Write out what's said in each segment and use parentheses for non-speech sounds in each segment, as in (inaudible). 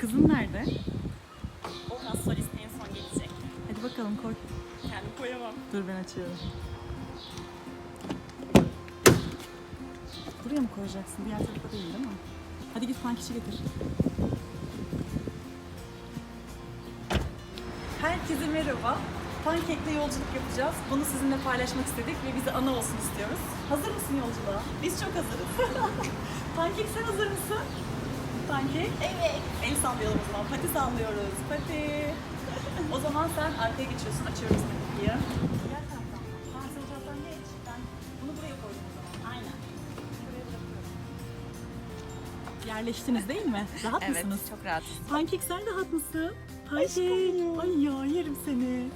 Kızın nerede? Olmaz solist en son gelecek. Hadi bakalım koy. Kendim koyamam. Dur ben açıyorum. Buraya mı koyacaksın? Diğer tarafa değil değil mi? Hadi git pankişi getir. Herkese merhaba. Pankekle yolculuk yapacağız. Bunu sizinle paylaşmak istedik ve bize ana olsun istiyoruz. Hazır mısın yolculuğa? Biz çok hazırız. (laughs) Pankek sen hazır mısın? Pankek? Evet. El sallayalım o zaman. Pati sallıyoruz. Pati. o zaman sen arkaya geçiyorsun. Açıyoruz kapıyı. Diğer taraftan. Ha sen taraftan geç. Ben bunu buraya koydum o zaman. Aynen. Buraya bırakıyorum. Yerleştiniz değil mi? Rahat mısınız? çok rahat. Pankek sen rahat mısın? Pankek. Ay ya yerim seni.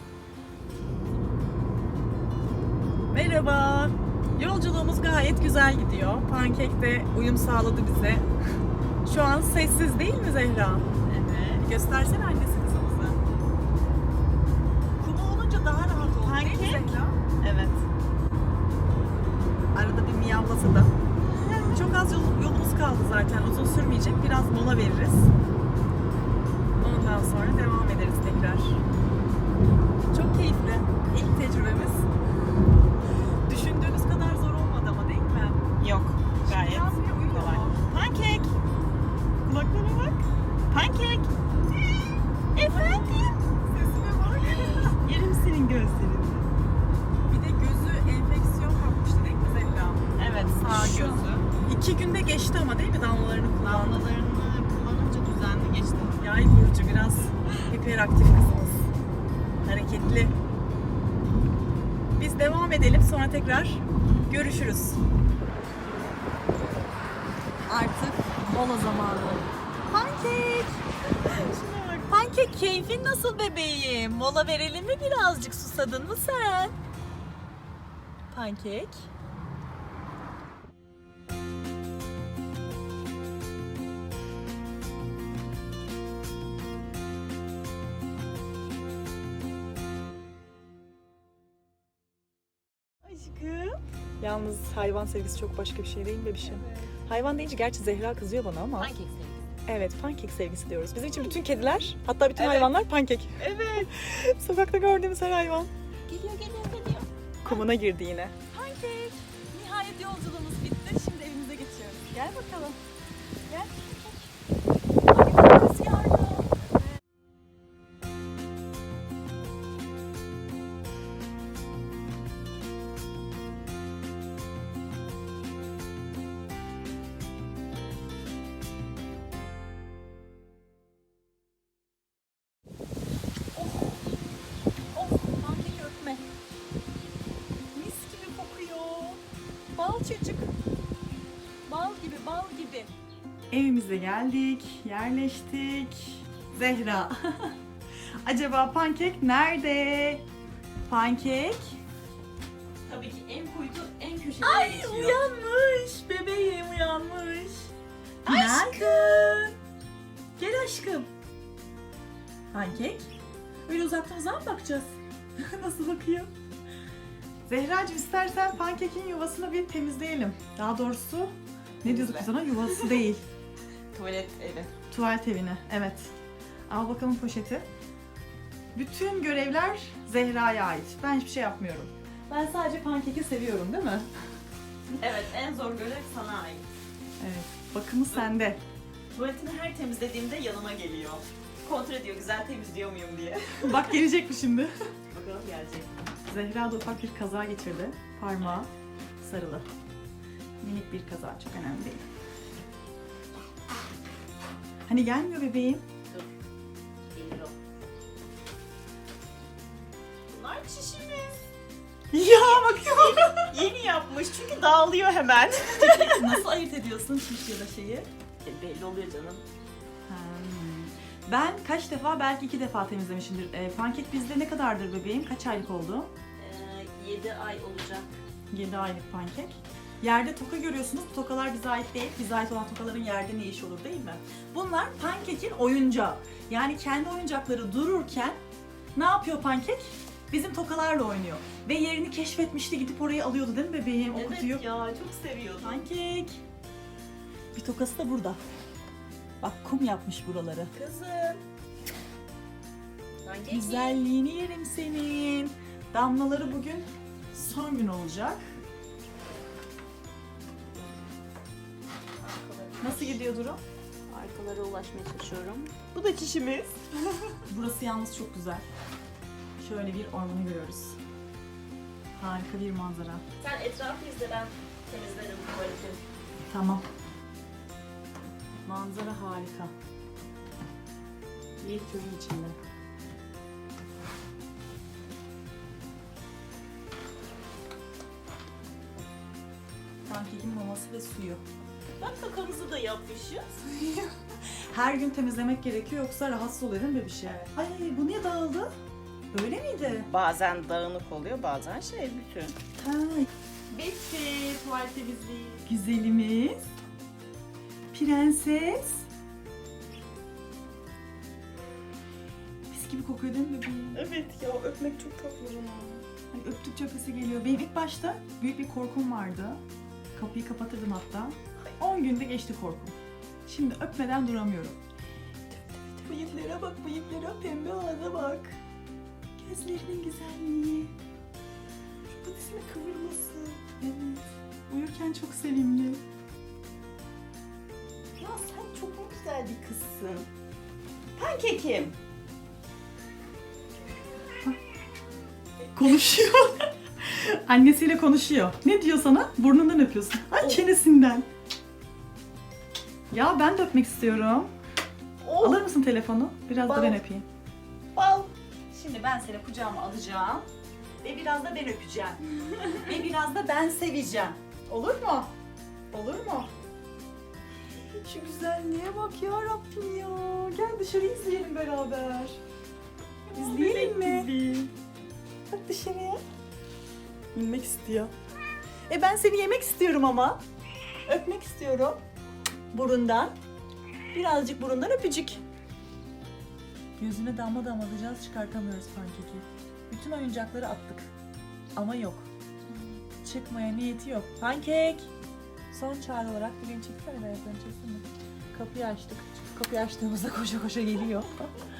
Merhaba. Yolculuğumuz gayet güzel gidiyor. Pankek de uyum sağladı bize. Şu an sessiz değil mi Zehra? Evet. Göstersene annesi kızımızı. Kumu olunca daha rahat oldu değil mi Pankek? Zehra? Evet. Arada bir miyavlasa da. (laughs) Çok az yol- yolumuz kaldı zaten. Uzun sürmeyecek. Biraz mola veririz. Ondan sonra devam geçti ama değil mi damlalarını kullandı? Damlalarını kullanınca düzenli geçti. Yay burcu biraz hiperaktif kızımız. Hareketli. Biz devam edelim sonra tekrar görüşürüz. Artık mola zamanı. Pankek! (laughs) Pankek keyfin nasıl bebeğim? Mola verelim mi birazcık susadın mı sen? Pankek. Yalnız hayvan sevgisi çok başka bir şey değil mi bebişim? Hayvan deyince gerçi Zehra kızıyor bana ama. Pankek sevgisi. Evet pankek sevgisi diyoruz. Bizim için bütün kediler hatta bütün Evet. hayvanlar pankek. Evet. (laughs) Sokakta gördüğümüz her hayvan Geliyor geliyor geliyor. kumuna girdi yine. Pankek. Nihayet yolculuğumuz bitti. Şimdi evimize geçiyoruz. Gel bakalım. Gel. Ay, rüzgarlı. Evimize geldik, yerleştik. Zehra. (laughs) Acaba pankek nerede? Pankek? Tabii ki en kuytu, en köşede Ay geçiyor. uyanmış. Bebeğim uyanmış. Günaydın. Gel aşkım. Pankek? Öyle uzaktan uzağa mı bakacağız? (laughs) Nasıl bakıyor? Zehracığım istersen pankekin yuvasını bir temizleyelim. Daha doğrusu ne diyorduk biz ona? Yuvası değil. (laughs) Tuvalet evi. Tuvalet evine. Evet. Al bakalım poşeti. Bütün görevler Zehra'ya ait. Ben hiçbir şey yapmıyorum. Ben sadece pankeki seviyorum değil mi? Evet, en zor görev sana ait. Evet. Bakımı sende. Tuvaletini her temizlediğimde yanıma geliyor. Kontrol ediyor, güzel temizliyor muyum diye. (laughs) Bak gelecek mi şimdi? Bakalım gelecek. Zehra da ufak bir kaza geçirdi. Parmağı sarılı. Minik bir kaza. Çok önemli değil. Hani gelmiyor bebeğim. Dur. Geliyor. Bunlar çişimiz. Ya bakıyorum. Yeni yapmış çünkü dağılıyor hemen. Nasıl ayırt ediyorsun çiş ya da şeyi? E, belli oluyor canım. Ben kaç defa belki iki defa temizlemişimdir. Ee, pankek bizde ne kadardır bebeğim? Kaç aylık oldu? 7 ay olacak. 7 aylık pankek. Yerde toka görüyorsunuz. Bu tokalar bize ait değil. Bize ait olan tokaların yerde ne iş olur değil mi? Bunlar pankekin oyuncağı. Yani kendi oyuncakları dururken ne yapıyor pankek? Bizim tokalarla oynuyor. Ve yerini keşfetmişti gidip orayı alıyordu değil mi bebeğim? O kutuyu. Evet ya çok seviyordum. Pankek. Bir tokası da burada. Bak kum yapmış buraları. Kızım. Pankek Güzelliğini yerim senin. Damlaları bugün son gün olacak. Nasıl gidiyor durum? Arkalara ulaşmaya çalışıyorum. Bu da çişimiz. (laughs) Burası yalnız çok güzel. Şöyle bir ormanı görüyoruz. Harika bir manzara. Sen etrafı izle ben temizlerim tuvaleti. Tamam. Manzara harika. Bir köyün içinde. Pankekin maması ve suyu. Bak kakamızı da yapmışız. (laughs) Her gün temizlemek gerekiyor yoksa rahatsız değil mi bebişe? Evet. Ay bu niye dağıldı? Öyle miydi? Bazen dağınık oluyor bazen şey bütün. Ha. Bitti tuvalet temizliği. Güzelimiz. Prenses. Mis gibi kokuyor değil mi bebeğim? Evet ya öpmek çok tatlı bunu. Hani öptükçe öpesi geliyor. Benim ilk başta büyük bir korkum vardı. Kapıyı kapatırdım hatta. 10 günde geçti korkum. Şimdi öpmeden duramıyorum. Bıyıklara bak bıyıklara, pembe ağza bak. Gözlerinin güzelliği. Şu patisini kıvırması. Evet. Uyurken çok sevimli. Ya sen çok mu güzel bir kızsın. Pankekim. Konuşuyor. (laughs) Annesiyle konuşuyor. Ne diyor sana? Burnundan öpüyorsun. Ay çenesinden. Ya ben de öpmek istiyorum. Oh, Alır mısın telefonu? Biraz da Bal. ben öpeyim. bal. Şimdi ben seni kucağıma alacağım. Ve biraz da ben öpeceğim. (laughs) ve biraz da ben seveceğim. Olur mu? Olur mu? Şu güzelliğe bak ya Rabbim ya. Gel dışarı izleyelim beraber. İzleyelim mi? Bak dışarıya. İnmek istiyor. E ben seni yemek istiyorum ama. Öpmek istiyorum. Burundan. Birazcık burundan öpücük. Gözüne damla damlatacağız çıkartamıyoruz pankeki. Bütün oyuncakları attık. Ama yok. Çıkmaya niyeti yok. Pankek! Son çağrı olarak bugün çeksene be ayaklarını çeksene. Kapıyı açtık. Kapıyı açtığımızda koşa koşa geliyor.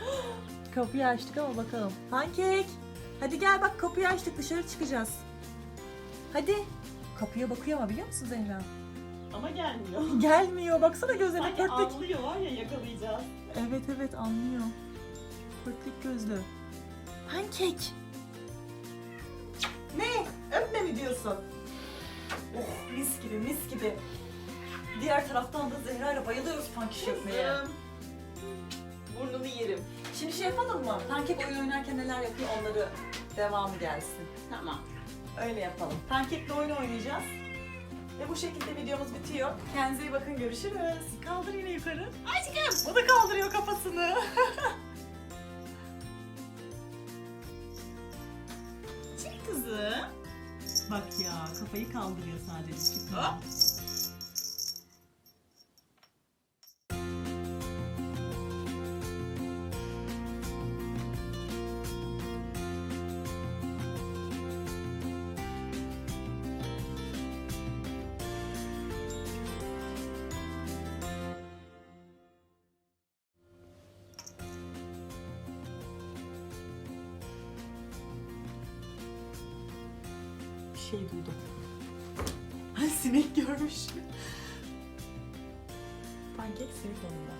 (laughs) kapıyı açtık ama bakalım. Pankek! Hadi gel bak kapıyı açtık dışarı çıkacağız. Hadi. Kapıya bakıyor ama biliyor musun Zehra? Ama gelmiyor. (laughs) Gelmiyor. Baksana gözlerine Sanki pörtlük. anlıyor var ya yakalayacağız. Evet evet anlıyor. Pörtlük gözlü. Pankek. Ne? Öpme mi diyorsun? Oh mis gibi mis gibi. Diğer taraftan da Zehra ile bayılıyoruz pankek öpmeye. Kızım. Burnunu yerim. Şimdi şey yapalım mı? Pankek oyun oynarken neler yapıyor onları devamı gelsin. Tamam. Öyle yapalım. Pankekle oyun oynayacağız. Ve bu şekilde videomuz bitiyor. Kendinize iyi bakın görüşürüz. Kaldır yine yukarı. Aşkım. O da kaldırıyor kafasını. (laughs) Çık kızım. Bak ya kafayı kaldırıyor sadece çıkmıyor. Bir şey duydum. Ay sinek görmüş. Pankek sinek yanında.